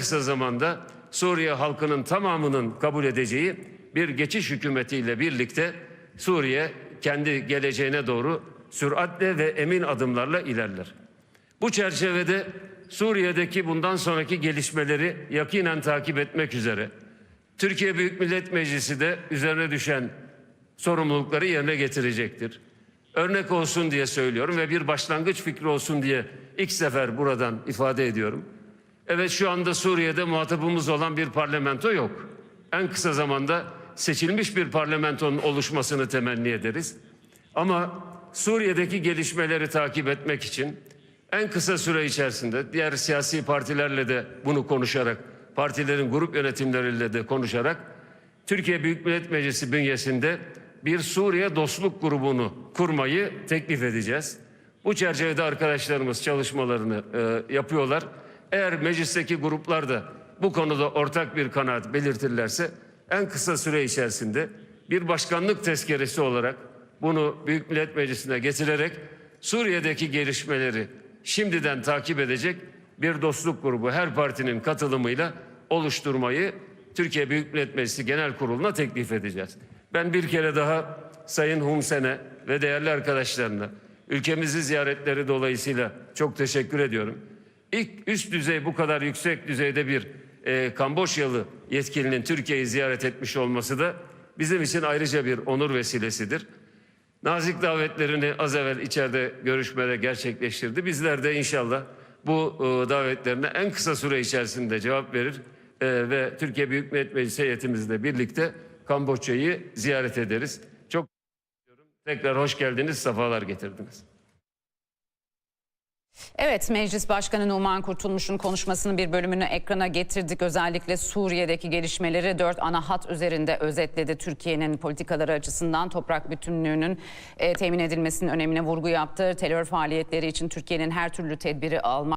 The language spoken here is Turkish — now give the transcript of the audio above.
kısa zamanda Suriye halkının tamamının kabul edeceği bir geçiş hükümetiyle birlikte Suriye kendi geleceğine doğru süratle ve emin adımlarla ilerler. Bu çerçevede Suriye'deki bundan sonraki gelişmeleri yakinen takip etmek üzere Türkiye Büyük Millet Meclisi de üzerine düşen sorumlulukları yerine getirecektir. Örnek olsun diye söylüyorum ve bir başlangıç fikri olsun diye ilk sefer buradan ifade ediyorum. Evet şu anda Suriye'de muhatabımız olan bir parlamento yok. En kısa zamanda seçilmiş bir parlamentonun oluşmasını temenni ederiz. Ama Suriye'deki gelişmeleri takip etmek için en kısa süre içerisinde diğer siyasi partilerle de bunu konuşarak, partilerin grup yönetimleriyle de konuşarak Türkiye Büyük Millet Meclisi bünyesinde bir Suriye dostluk grubunu kurmayı teklif edeceğiz. Bu çerçevede arkadaşlarımız çalışmalarını e, yapıyorlar. Eğer meclisteki gruplar da bu konuda ortak bir kanaat belirtirlerse en kısa süre içerisinde bir başkanlık tezkeresi olarak bunu Büyük Millet Meclisi'ne getirerek Suriye'deki gelişmeleri şimdiden takip edecek bir dostluk grubu her partinin katılımıyla oluşturmayı Türkiye Büyük Millet Meclisi Genel Kurulu'na teklif edeceğiz. Ben bir kere daha Sayın Humsen'e ve değerli arkadaşlarına ülkemizi ziyaretleri dolayısıyla çok teşekkür ediyorum. İlk üst düzey bu kadar yüksek düzeyde bir e, Kamboçyalı yetkilinin Türkiye'yi ziyaret etmiş olması da bizim için ayrıca bir onur vesilesidir. Nazik davetlerini az evvel içeride görüşmede gerçekleştirdi. Bizler de inşallah bu e, davetlerine en kısa süre içerisinde cevap verir e, ve Türkiye Büyük Millet Meclisi heyetimizle birlikte Kamboçya'yı ziyaret ederiz. Çok tekrar hoş geldiniz, sefalar getirdiniz. Evet, Meclis Başkanı Numan Kurtulmuş'un konuşmasının bir bölümünü ekrana getirdik. Özellikle Suriye'deki gelişmeleri dört ana hat üzerinde özetledi. Türkiye'nin politikaları açısından toprak bütünlüğünün e, temin edilmesinin önemine vurgu yaptı. Terör faaliyetleri için Türkiye'nin her türlü tedbiri almak